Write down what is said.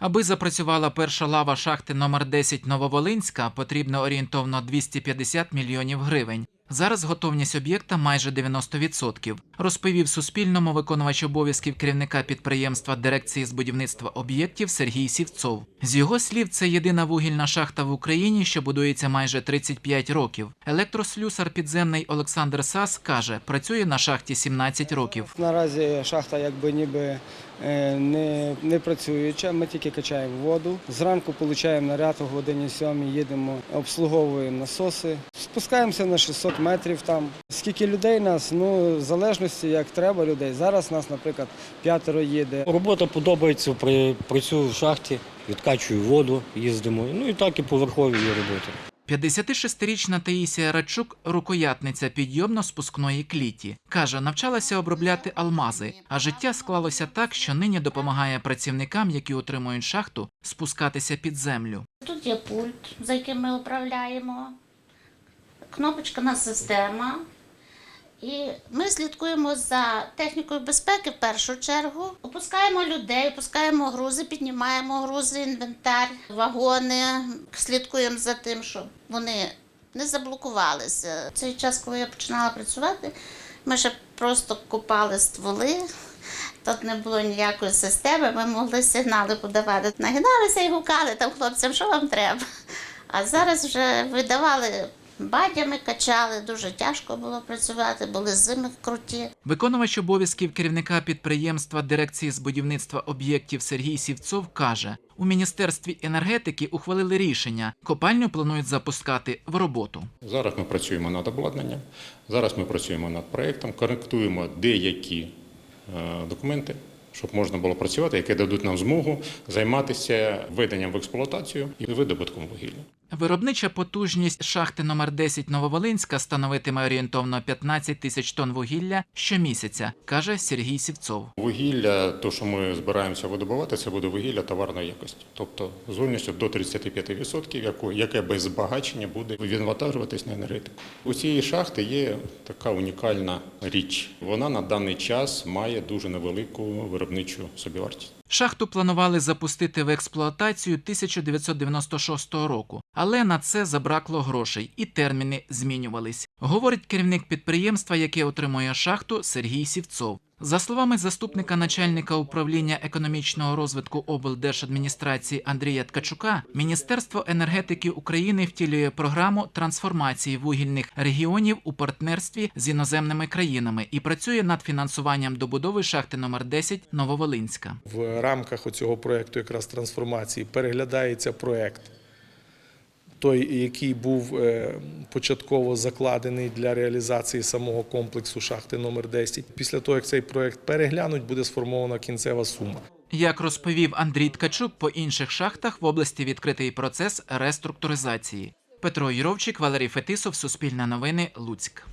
Аби запрацювала перша лава шахти номер 10 Нововолинська, потрібно орієнтовно 250 мільйонів гривень. Зараз готовність об'єкта майже 90%, розповів Суспільному виконувач обов'язків керівника підприємства дирекції з будівництва об'єктів Сергій Сівцов. З його слів, це єдина вугільна шахта в Україні, що будується майже 35 років. Електрослюсар підземний Олександр Сас каже, працює на шахті 17 років. Наразі шахта якби ніби е, не, не працююча, ми тільки качаємо воду. Зранку отримуємо наряд о годині 7, їдемо, обслуговуємо насоси. Спускаємося на 600 метрів там. Скільки людей нас, ну, в залежності як треба людей. Зараз нас, наприклад, п'ятеро їде. Робота подобається, при- працюю в шахті, відкачую воду, їздимо. Ну і так і поверхові є роботи. 56-річна Таїсія Радчук – рукоятниця підйомно-спускної кліті. Каже, навчалася обробляти алмази, а життя склалося так, що нині допомагає працівникам, які утримують шахту, спускатися під землю. Тут є пульт, за яким ми управляємо, кнопочка на система. І ми слідкуємо за технікою безпеки в першу чергу. Опускаємо людей, опускаємо грузи, піднімаємо грузи, інвентар, вагони. Слідкуємо за тим, щоб вони не заблокувалися. Цей час, коли я починала працювати, ми ще просто купали стволи. Тут не було ніякої системи, ми могли сигнали подавати. Нагиналися і гукали там хлопцям, що вам треба. А зараз вже видавали бадями, качали, дуже тяжко було працювати, були зими круті. Виконувач обов'язків керівника підприємства дирекції з будівництва об'єктів Сергій Сівцов каже, у Міністерстві енергетики ухвалили рішення, копальню планують запускати в роботу. Зараз ми працюємо над обладнанням, зараз ми працюємо над проєктом, коректуємо деякі е, документи, щоб можна було працювати, які дадуть нам змогу займатися введенням в експлуатацію і видобутком вугілля. Виробнича потужність шахти номер 10 Нововолинська становитиме орієнтовно 15 тисяч тонн вугілля щомісяця, каже Сергій Сівцов. Вугілля, то, що ми збираємося видобувати, це буде вугілля товарної якості, тобто з вольністю до 35%, яку- яке без збагачення буде відвантажуватись на енергетику. У цієї шахти є така унікальна річ. Вона на даний час має дуже невелику виробничу собівартість. Шахту планували запустити в експлуатацію 1996 року, але на це забракло грошей і терміни змінювались. Говорить керівник підприємства, яке отримує шахту Сергій Сівцов. За словами заступника начальника управління економічного розвитку облдержадміністрації Андрія Ткачука, Міністерство енергетики України втілює програму трансформації вугільних регіонів у партнерстві з іноземними країнами і працює над фінансуванням добудови шахти номер 10 Нововолинська. В рамках цього проєкту якраз трансформації переглядається проєкт, той, який був е, початково закладений для реалізації самого комплексу шахти номер 10. Після того, як цей проєкт переглянуть, буде сформована кінцева сума. Як розповів Андрій Ткачук, по інших шахтах в області відкритий процес реструктуризації. Петро Юровчик, Валерій Фетисов, Суспільне новини, Луцьк.